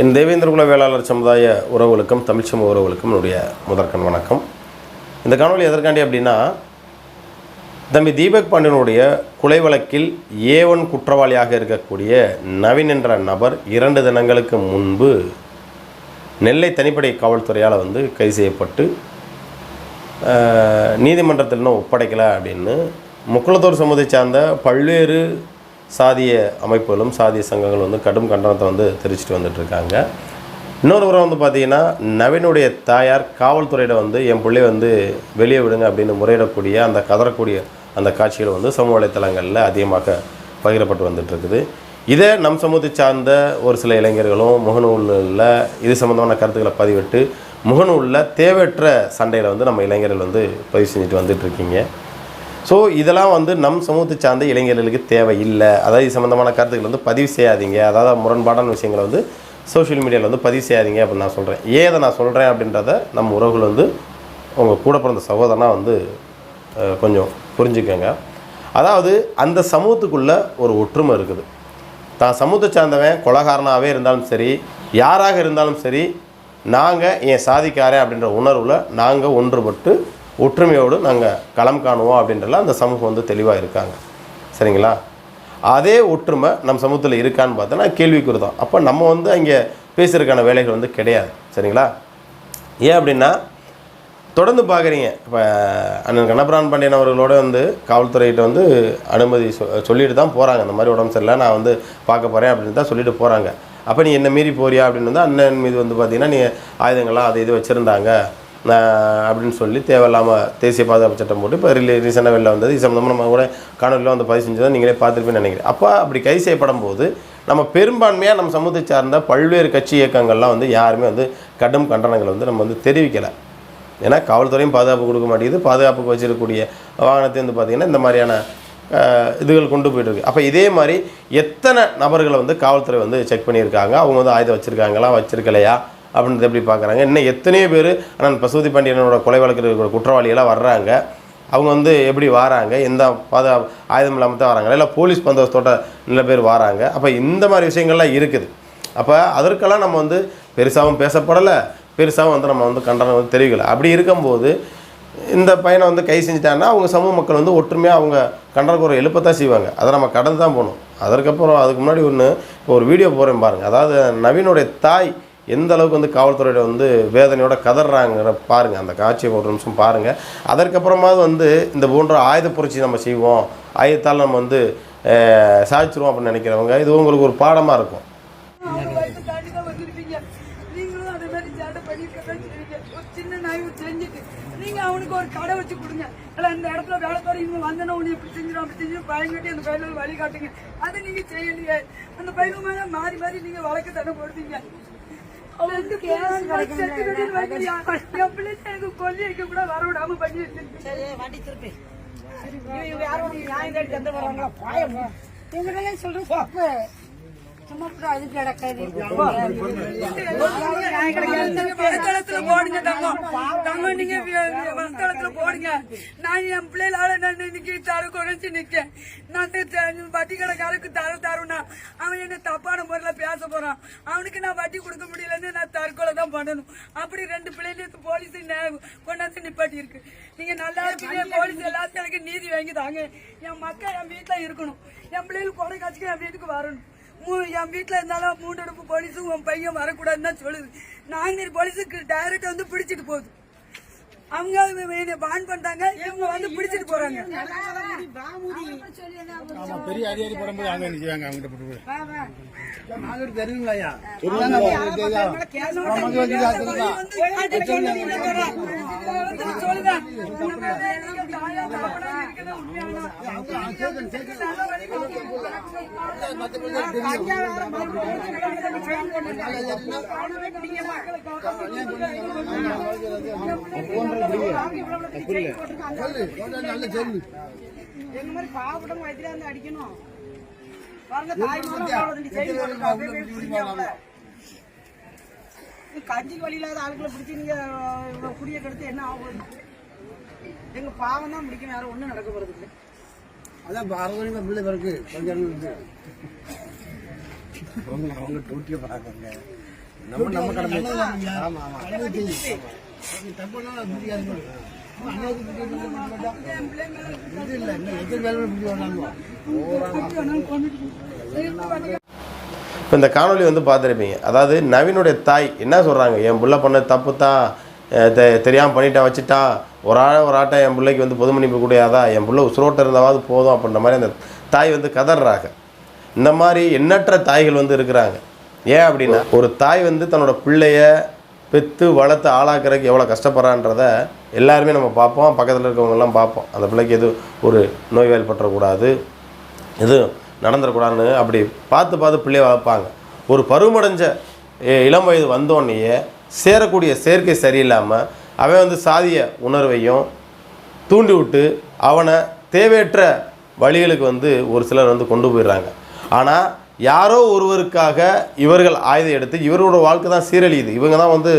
என் தேவேந்திரகுல வேளாளர் சமுதாய உறவுகளுக்கும் தமிழ் சமூக உறவுகளுக்கும் என்னுடைய முதற்கண் வணக்கம். இந்த காணொலி எதற்காண்டி அப்படின்னா தம்பி தீபக் பாண்டியனுடைய கொலை வழக்கில் ஏவன் குற்றவாளியாக இருக்கக்கூடிய நவீன் என்ற நபர் இரண்டு தினங்களுக்கு முன்பு நெல்லை தனிப்படை காவல்துறையால் வந்து கைது செய்யப்பட்டு நீதிமன்றத்தில் இன்னும் ஒப்படைக்கலை அப்படின்னு முக்குளத்தூர் சமூகத்தை சார்ந்த பல்வேறு சாதிய அமைப்புகளும் சாதிய சங்கங்களும் வந்து கடும் கண்டனத்தை வந்து தெரிவிச்சிட்டு வந்துட்டுருக்காங்க. இன்னொரு உரம் வந்து பார்த்தீங்கன்னா நவீனுடைய தாயார் காவல்துறையிட வந்து என் பிள்ளை வந்து வெளியே விடுங்க அப்படின்னு முறையிடக்கூடிய அந்த கதறக்கூடிய அந்த காட்சிகள் வந்து சமூக வலைத்தளங்களில் அதிகமாக பகிரப்பட்டு வந்துட்டுருக்குது. இதே இதை நம் சமூகத்தை சார்ந்த ஒரு சில இளைஞர்களும் முகநூலில் இது சம்மந்தமான கருத்துக்களை பதிவிட்டு முகநூலில் தேவையற்ற சண்டையில் வந்து நம்ம இளைஞர்கள் வந்து பதிவு செஞ்சுட்டு வந்துட்டுருக்கீங்க. ஸோ இதெல்லாம் வந்து நம் சமூகத்தை சார்ந்த இளைஞர்களுக்கு தேவை இல்லை அதாவது இது சம்மந்தமான கருத்துக்கள் வந்து பதிவு செய்யாதீங்க. அதாவது முரண்பாடான விஷயங்களை வந்து சோஷியல் மீடியாவில் வந்து பதிவு செய்யாதீங்க அப்படின்னு நான் சொல்கிறேன் ஏன் நான் சொல்கிறேன் அப்படின்றத நம்ம உறவுகள் வந்து உங்கள் கூட பிறந்த சகோதரனா வந்து கொஞ்சம் புரிஞ்சுக்கோங்க. அதாவது அந்த சமூகத்துக்குள்ளே ஒரு ஒற்றுமை இருக்குது. தான் சமூகத்தை சார்ந்தவன் கொலகாரனாகவே இருந்தாலும் சரி யாராக இருந்தாலும் சரி நாங்கள் என் சாதிக்காரன் அப்படின்ற உணர்வில் நாங்கள் ஒன்றுபட்டு ஒற்றுமையோடு நாங்கள் களம் காணுவோம் அப்படின்றலாம் அந்த சமூகம் வந்து தெளிவாக இருக்காங்க. சரிங்களா? அதே ஒற்றுமை நம்ம சமூகத்தில் இருக்கான்னு பார்த்தோன்னா கேள்விக்குறி தான் அப்போ நம்ம வந்து அங்கே பேசுறதுக்கான வேலைகள் வந்து கிடையாது. சரிங்களா? ஏன் அப்படின்னா தொடர்ந்து பார்க்குறீங்க. இப்போ அண்ணன் கண்ணபிரான் பாண்டியன் அவர்களோட வந்து காவல்துறையிட்ட வந்து அனுமதி சொ சொல்லிட்டு தான் போகிறாங்க இந்த மாதிரி உடம்பு சரியில்லை நான் வந்து பார்க்க போகிறேன் அப்படின்னு தான் சொல்லிட்டு போகிறாங்க அப்போ நீ என்ன மீறி போறியா அப்படின்னு வந்து அண்ணன் மீது வந்து பார்த்தீங்கன்னா நீ ஆயுதங்கள்லாம் அது இது வச்சுருந்தாங்க. அப்படின்னு சொல்லி தேவையில்லாமல் தேசிய பாதுகாப்பு சட்டம் போட்டு இப்போ ரிலீ ரீசெண்டாக வெளில வந்தது. இது சம்மந்தமாக நம்ம கூட காணொலியில் வந்து பதிவு செஞ்சதை நீங்களே பார்த்துருப்பேன்னு நினைக்கிறேன். அப்போ அப்படி கை செய்யப்படும் போது நம்ம பெரும்பான்மையாக நம்ம சமூகத்தை சார்ந்த பல்வேறு கட்சி இயக்கங்கள்லாம் வந்து யாருமே வந்து கடும் கண்டனங்களை வந்து நம்ம வந்து தெரிவிக்கலை. ஏன்னா காவல்துறையும் பாதுகாப்பு கொடுக்க மாட்டேங்குது. பாதுகாப்புக்கு வச்சிருக்கக்கூடிய வாகனத்தை வந்து பார்த்திங்கன்னா இந்த மாதிரியான இதுகள் கொண்டு போயிட்டுருக்கு அப்போ இதே மாதிரி எத்தனை நபர்களை வந்து காவல்துறை வந்து செக் பண்ணியிருக்காங்க? அவங்க வந்து ஆயுதம் வச்சுருக்காங்களா? வச்சுருக்கலையா? அப்படின்றத எப்படி பார்க்குறாங்க? இன்னும் எத்தனையோ பேர் ஆனால் பசுபதி பாண்டியனோட கொலை வழக்கு குற்றவாளிகளாக வர்றாங்க. அவங்க வந்து எப்படி வராங்க? எந்த பாத ஆயுதம் இல்லாமல் தான் வராங்க இல்லை போலீஸ் பந்தோஸ்தோட நல்ல பேர் வராங்க? அப்போ இந்த மாதிரி விஷயங்கள்லாம் இருக்குது. அப்போ அதற்கெல்லாம் நம்ம வந்து பெருசாகவும் பேசப்படலை. பெருசாகவும் வந்து நம்ம வந்து கண்டனம் வந்து தெரிவிக்கலை. அப்படி இருக்கும்போது இந்த பையனை வந்து கை செஞ்சிட்டாங்கன்னா அவங்க சமூக மக்கள் வந்து ஒற்றுமையாக அவங்க கண்டனக்குறை எழுப்பத்தான் செய்வாங்க. அதை நம்ம கடந்து தான் போகணும். அதற்கப்புறம் அதுக்கு முன்னாடி ஒன்று இப்போ ஒரு வீடியோ போகிறேன் பாருங்கள் அதாவது நவீனுடைய தாய் எந்த அளவுக்கு வந்து காவல்துறையிட வந்து வேதனையோட கதறாங்கிற பாருங்கள் அந்த காட்சியை ஒரு நிமிஷம் பாருங்கள் அதற்கப்புறமாவது வந்து இந்த போன்ற ஆயுத புரட்சி நம்ம செய்வோம். ஆயுதத்தால் நம்ம வந்து சாதிச்சிருவோம் அப்படின்னு நினைக்கிறவங்க இது உங்களுக்கு ஒரு பாடமாக இருக்கும். அவனுக்கு ஒரு கடை வச்சு கொடுங்க. இந்த இடத்துல வேலை இவங்க வந்தனா உன்னை இப்படி செஞ்சிடும் அப்படி செஞ்சிடும் பயங்கட்டி அந்த வழி காட்டுங்க. அதை செய்யலையே. அந்த மாறி மாறி வழக்கு தடை போடுறீங்க. எனக்கு கொல்லி வைக்க கூட வர விடாம பண்ணி இவங்க யாரும் நியாயம் கேட்டு எந்த வராங்களா பாயம் இவங்க சொல்றேன் தப்பு சும்மா கூட அது கிடக்காது நீங்க போடுங்க தங்கம். தங்கம் நீங்க வி- போடுங்க. நான் என் பிள்ளைகளால நான் இன்னைக்கு தலை குறைச்சு நிக்கேன். நான் வட்டி கடைக்காரருக்கு தர தருவேனா, அவன் என்ன தப்பான முறையில பேச போறான் அவனுக்கு நான் வட்டி கொடுக்க முடியலன்னு நான் தற்கொலை தான் பண்ணணும் அப்படி ரெண்டு பிள்ளைகளுக்கு போலீஸ் நே- கொண்டாந்து நிப்பாட்டி இருக்கு நீங்க நல்லா இருப்பீங்க போலீஸ் எல்லாத்தையும் எனக்கு நீதி வாங்கி தாங்க என் மக்கள் என் வீட்டுல இருக்கணும் என் பிள்ளைகள் கொடை காட்சிக்கு என் வீட்டுக்கு வரணும் என் வீட்டுல இருந்தாலும் மூன்றடுப்பு போலீஸும் உன் பையன் வரக்கூடாதுன்னு தான் சொல்லுது நாங்குநேரி போலீஸுக்கு டைரக்ட் வந்து பிடிச்சிட்டு போகுது அவங்க என்னை பான் பண்ணிட்டாங்க இவங்க வந்து பிடிச்சிட்டு போறாங்க பெரிய அடி படும்போது அவங்க செய்வாங்க அவங்ககிட்ட போட்டு. எங்க மாதிரி பாவப்பட்டவங்க வயிற்றுல இருந்து அடிக்கணும் பாருங்க தாய் கஞ்சிக்கு வழி இல்லாத ஆளுகளை பிடிச்சி நீங்க குடிய கெடுத்து என்ன ஆகும்? எங்க பாவம் தான் முடிக்கணும் யாரும் ஒண்ணும் நடக்க போறது இல்லை. அதான் இப்ப அறுபது மணி பிள்ளை பிறகு கொஞ்சம் இருக்கு அவங்க அவங்க டூட்டியை பார்க்குறாங்க நம்ம நம்ம கடமை. ஆமா ஆமா. தப்புனா முடியாது இது இல்லை இன்னும் எத்தனை பேரும் பிடிக்க வேண்டாம் இப்போ இந்த காணொளி வந்து பார்த்துருப்பீங்க. அதாவது நவீனுடைய தாய் என்ன சொல்கிறாங்க என் புள்ள பண்ண தப்பு தான் தெரியாமல் பண்ணிட்டான் வச்சுட்டான் ஒரு ஆள் ஒரு ஆட்டம் என் பிள்ளைக்கு வந்து பொது மன்னிப்பு கூடியாதா? என் பிள்ளை உசுரோட்டை இருந்தாவது போதும் அப்படின்ற மாதிரி அந்த தாய் வந்து கதறாங்க இந்த மாதிரி எண்ணற்ற தாய்கள் வந்து இருக்கிறாங்க. ஏன் அப்படின்னா ஒரு தாய் வந்து தன்னோட பிள்ளைய பெற்று வளர்த்து ஆளாக்குறதுக்கு எவ்வளோ கஷ்டப்படுறான்றத எல்லாருமே நம்ம பார்ப்போம். பக்கத்தில் இருக்கவங்கெல்லாம் பார்ப்போம். அந்த பிள்ளைக்கு எதுவும் ஒரு நோய்வாய்ப்பற்றக்கூடாது பற்றக்கூடாது எதுவும் நடந்துடக்கூடாதுன்னு அப்படி பார்த்து பார்த்து பிள்ளைய வளர்ப்பாங்க. ஒரு பருவமடைஞ்ச இளம் வயது வந்தோடனேயே சேரக்கூடிய சேர்க்கை சரியில்லாமல் அவன் வந்து சாதிய உணர்வையும் தூண்டி விட்டு அவனை தேவையற்ற வழிகளுக்கு வந்து ஒரு சிலர் வந்து கொண்டு போயிடுறாங்க. ஆனால் யாரோ ஒருவருக்காக இவர்கள் ஆயுதம் எடுத்து இவரோட வாழ்க்கை தான் சீரழியுது. இவங்க தான் வந்து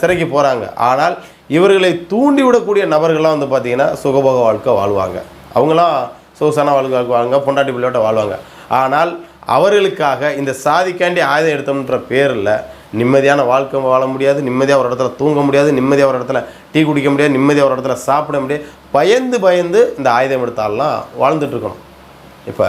சிறைக்கு போகிறாங்க ஆனால் இவர்களை தூண்டி விடக்கூடிய நபர்கள்லாம் வந்து பார்த்திங்கன்னா சுகபோக வாழ்க்கை வாழ்வாங்க. அவங்களாம் சொகுசான வாழ்க்கை வாழ்வாங்க பொண்டாட்டி பிள்ளையோட்ட வாழ்வாங்க. ஆனால் அவர்களுக்காக இந்த சாதிக்காண்டி ஆயுதம் எடுத்தோம்ன்ற பேரில் நிம்மதியான வாழ்க்கை வாழ முடியாது நிம்மதியாக ஒரு இடத்துல தூங்க முடியாது நிம்மதியாக ஒரு இடத்துல டீ குடிக்க முடியாது நிம்மதியாக ஒரு இடத்துல சாப்பிட முடியாது. பயந்து பயந்து இந்த ஆயுதம் எடுத்தாலாம் வாழ்ந்துட்டு இருக்கணும். இப்போ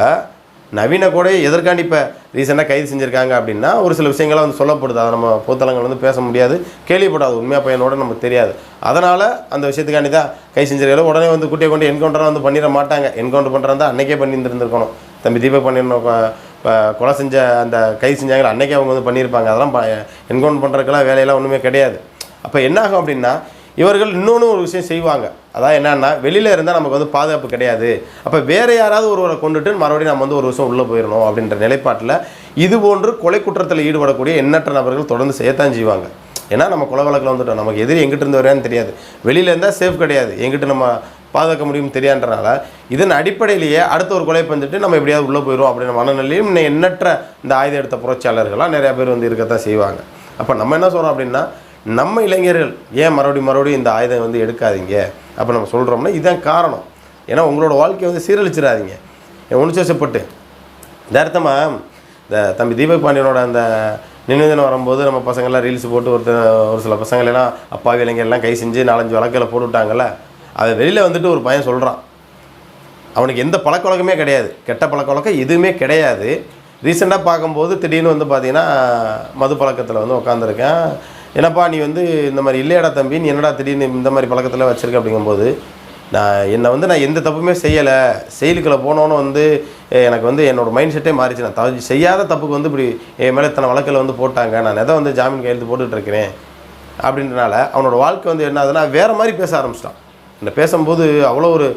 நவீன கூட எதற்காண்டி இப்போ ரீசெண்டாக கைது செஞ்சுருக்காங்க அப்படின்னா ஒரு சில விஷயங்கள்லாம் வந்து சொல்லப்படுது. அதை நம்ம பொத்தலங்கள் வந்து பேச முடியாது. கேள்விப்படாது. உண்மையாக பையனோட நமக்கு தெரியாது. அதனால் அந்த விஷயத்துக்காண்டி தான் கை செஞ்சிருக்காங்க. உடனே வந்து குட்டியை கொண்டு என்கவுண்டராக வந்து பண்ணிட மாட்டாங்க. என்கவுண்டர் பண்ணுறதா அன்னைக்கே பண்ணி இருந்திருக்கணும் தம்பி தீபக் பண்ணிருந்தோம் கொலை செஞ்ச அந்த கை செஞ்சாங்களே அன்னைக்கே அவங்க வந்து பண்ணியிருப்பாங்க. அதெல்லாம் என்கவுண்ட் பண்ணுறதுக்கெல்லாம் வேலையெல்லாம் ஒன்றுமே கிடையாது. அப்போ என்னாகும் அப்படின்னா இவர்கள் இன்னொன்று ஒரு விஷயம் செய்வாங்க. அதான் என்னன்னா வெளியில் இருந்தால் நமக்கு வந்து பாதுகாப்பு கிடையாது. அப்போ வேறு யாராவது ஒருவரை கொண்டுட்டு மறுபடியும் நம்ம வந்து ஒரு வருஷம் உள்ளே போயிடணும் அப்படின்ற நிலைப்பாட்டில் இது போன்று கொலை குற்றத்தில் ஈடுபடக்கூடிய எண்ணற்ற நபர்கள் தொடர்ந்து செய்யத்தான் செய்வாங்க. ஏன்னா நம்ம கொலை வழக்கில் வந்துட்டோம். நமக்கு எதிரி எங்கிட்ட இருந்து வரையான்னு தெரியாது. வெளியில் இருந்தால் சேஃப் கிடையாது. எங்கிட்ட நம்ம பாதுகாக்க முடியும் தெரியான்றனால இதன் அடிப்படையிலேயே அடுத்த ஒரு கொலை பண்ணிட்டு நம்ம எப்படியாவது உள்ளே போயிடும் அப்படின்ற மனநிலையும் இன்னும் எண்ணற்ற இந்த ஆயுதம் எடுத்த புரட்சியாளர்கள்லாம் நிறையா பேர் வந்து இருக்கத்தான் செய்வாங்க. அப்போ நம்ம என்ன சொல்கிறோம் அப்படின்னா நம்ம இளைஞர்கள் ஏன் மறுபடியும் மறுபடியும் இந்த ஆயுதம் வந்து எடுக்காதீங்க? அப்போ நம்ம சொல்கிறோம்னா இதுதான் காரணம். ஏன்னா உங்களோட வாழ்க்கையை வந்து சீரழிச்சிடாதீங்க. உணர்ச்சிவசப்பட்டு நேர்த்தமாக இந்த தம்பி தீபக் பாண்டியனோட அந்த நினைவு தினம் வரும்போது நம்ம பசங்கள்லாம் ரீல்ஸ் போட்டு ஒருத்தர் ஒரு சில பசங்களெல்லாம் அப்பாவி இளைஞர்லாம் கை செஞ்சு நாலஞ்சு வழக்கில் போட்டுவிட்டாங்கல்ல? அது வெளியில் வந்துட்டு ஒரு பையன் சொல்கிறான் அவனுக்கு எந்த பழக்க வழக்கமே கிடையாது. கெட்ட பழக்க வழக்கம் எதுவுமே கிடையாது. ரீசெண்டாக பார்க்கும்போது திடீர்னு வந்து பார்த்தீங்கன்னா மது பழக்கத்தில் வந்து உட்காந்துருக்கேன் என்னப்பா நீ வந்து இந்த மாதிரி இல்லையாடா தம்பி நீ என்னடா திடீர்னு இந்த மாதிரி பழக்கத்தில் வச்சுருக்க அப்படிங்கும்போது நான் என்னை வந்து நான் எந்த தப்புமே செய்யலை. செயலுக்குள்ளே போனோன்னு வந்து எனக்கு வந்து என்னோடய மைண்ட் செட்டே மாறிச்சு. நான் தவறு செய்யாத தப்புக்கு வந்து இப்படி என் மேலே இத்தனை வழக்கில் வந்து போட்டாங்க. நான் எதை வந்து ஜாமீன் கையெழுத்து போட்டுட்ருக்கிறேன் அப்படின்றனால அவனோட வாழ்க்கை வந்து என்ன ஆகுதுன்னா வேறு மாதிரி பேச ஆரம்பிச்சிட்டான். இந்த பேசும்போது அவ்வளோ ஒரு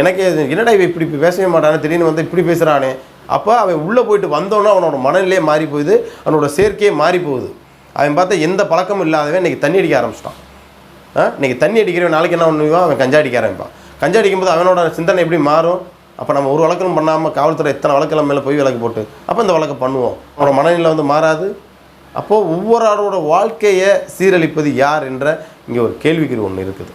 எனக்கே இது, என்னடா இவன் இப்படி பேசவே மாட்டானே திடீர்னு வந்து இப்படி பேசுகிறானே அப்போ அவன் உள்ளே போயிட்டு வந்தோன்னே அவனோட மனநிலையே மாறி போகுது அவனோட சேர்க்கையே மாறி போகுது. அவன் பார்த்தா எந்த பழக்கமும் இல்லாதவன் இன்றைக்கி தண்ணி அடிக்க ஆரம்பிச்சிட்டான். ஆ தண்ணி அடிக்கிறவன் நாளைக்கு என்ன பண்ணுவான் அவன் கஞ்சா அடிக்க ஆரம்பிப்பான். கஞ்சா அடிக்கும்போது அவனோட சிந்தனை எப்படி மாறும்? அப்போ நம்ம ஒரு வழக்கம் பண்ணாமல் காவல்துறை எத்தனை வழக்கெல்லாம் மேலே போய் விளக்கு போட்டு அப்போ இந்த வழக்கை பண்ணுவோம். அவனோட மனநிலை வந்து மாறாது. அப்போது ஒவ்வொரு ஆளோட வாழ்க்கையை சீரழிப்பது யார் என்ற இங்கே ஒரு கேள்விக்குறி ஒன்று இருக்குது.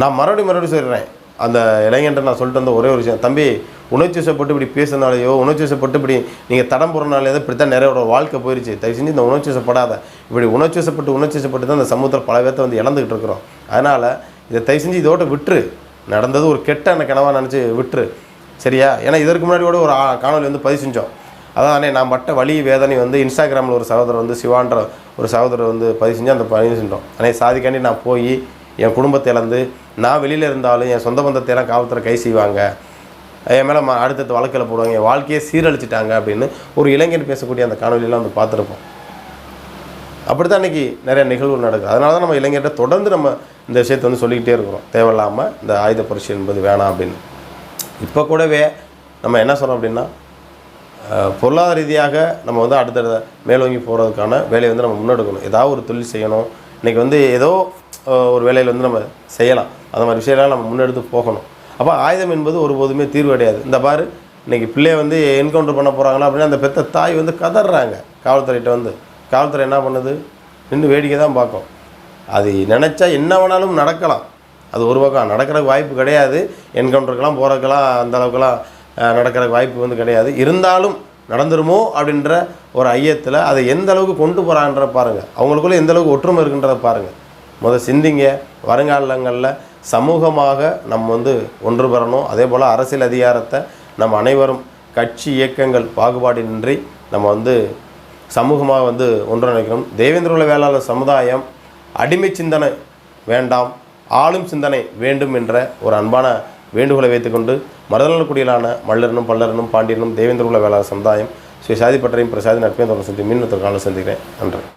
நான் மறுபடியும் மறுபடியும் சொல்கிறேன் அந்த இளைஞன்ட்ட நான் சொல்லிட்டு வந்த ஒரே ஒரு விஷயம். தம்பி உணர்ச்சி வசப்பட்டு இப்படி பேசுனாலேயோ உணர்ச்சி வசப்பட்டு இப்படி நீங்கள் தடம் போகிறனாலே இப்படி தான் நிறையோட வாழ்க்கை போயிடுச்சு தயவு செஞ்சு இந்த உணர்ச்சி வசப்படாத. இப்படி உணர்ச்சி வசப்பட்டு உணர்ச்சி வசப்பட்டு தான் இந்த சமூகத்தில் பல பேர்த்த வந்து இழந்துக்கிட்டு இருக்கிறோம். அதனால் இதை தயவு செஞ்சு இதோட விட்டுரு. நடந்தது ஒரு கெட்ட அந்த கனவாக நினச்சி விட்டுரு. சரியா? ஏன்னா இதற்கு முன்னாடி கூட ஒரு காணொலி காணொளி வந்து பதிவு செஞ்சோம். அதானே அண்ணே நான் பட்ட வழி வேதனை வந்து இன்ஸ்டாகிராமில் ஒரு சகோதரர் வந்து சிவான்ற ஒரு சகோதரர் வந்து பதிவு செஞ்சு அந்த பதிவு செஞ்சோம். அண்ணே சாதிக்காண்டி நான் போய் என் குடும்பத்தை இழந்து நான் வெளியில் இருந்தாலும் என் சொந்த பந்தத்தையெல்லாம் காவல்துறை கை செய்வாங்க. என் மேலே அடுத்தடுத்த வழக்கில் போடுவாங்க. என் வாழ்க்கையை சீரழிச்சிட்டாங்க அப்படின்னு ஒரு இளைஞன் பேசக்கூடிய அந்த காணொலியெல்லாம் வந்து பார்த்துருப்போம். அப்படி தான் இன்றைக்கி நிறைய நிகழ்வு நடக்குது. அதனால தான் நம்ம இளைஞர்கிட்ட தொடர்ந்து நம்ம இந்த விஷயத்தை வந்து சொல்லிக்கிட்டே இருக்கிறோம். தேவையில்லாமல் இந்த ஆயுத புரட்சி என்பது வேணாம் அப்படின்னு. இப்போ கூடவே நம்ம என்ன சொல்கிறோம் அப்படின்னா பொருளாதார ரீதியாக நம்ம வந்து அடுத்த மேலோங்கி போகிறதுக்கான வேலையை வந்து நம்ம முன்னெடுக்கணும். ஏதாவது ஒரு தொழில் செய்யணும். இன்றைக்கி வந்து ஏதோ ஒரு வேலையில் வந்து நம்ம செய்யலாம். அந்த மாதிரி விஷயம்லாம் நம்ம முன்னெடுத்து போகணும். அப்போ ஆயுதம் என்பது ஒருபோதுமே தீர்வு கிடையாது இந்த பாரு இன்றைக்கி பிள்ளைய வந்து என்கவுண்டர் பண்ண போகிறாங்களா அப்படின்னா அந்த பெத்த தாய் வந்து கதறாங்க காவல்துறையிட்ட வந்து. காவல்துறை என்ன பண்ணுது? நின்று வேடிக்கை தான் பார்க்கும். அது நினச்சா என்ன வேணாலும் நடக்கலாம். அது ஒரு பக்கம் நடக்கிறதுக்கு வாய்ப்பு கிடையாது. என்கவுண்டருக்கெல்லாம் போகிறதுக்கெல்லாம் அந்த அளவுக்குலாம் நடக்கிறதுக்கு வாய்ப்பு வந்து கிடையாது. இருந்தாலும் நடந்துருமோ அப்படின்ற ஒரு ஐயத்தில் அதை எந்த அளவுக்கு கொண்டு போகிறான்ற பாருங்கள் அவங்களுக்குள்ளே எந்த அளவுக்கு ஒற்றுமை இருக்குன்றத பாருங்கள் முதல் சிந்திங்க. வருங்காலங்களில் சமூகமாக நம்ம வந்து ஒன்று பெறணும். அதே போல் அரசியல் அதிகாரத்தை நம்ம அனைவரும் கட்சி இயக்கங்கள் பாகுபாடின்றி நம்ம வந்து சமூகமாக வந்து ஒன்றிணைக்கணும். தேவேந்திரகுல வேளாளர் சமுதாயம் அடிமை சிந்தனை வேண்டாம் ஆளும் சிந்தனை வேண்டும் என்ற ஒரு அன்பான வேண்டுகோளை வைத்துக்கொண்டு மருதநலக்குடியிலான மல்லரனும் பல்லரனும் பாண்டியனும் தேவேந்திரகுல வேளாளர் சமுதாயம் ஸ்ரீ சாதி பிரசாதி நட்பையும் தொடர்ந்து சந்தி மீன் காலம் சந்திக்கிறேன். நன்றி.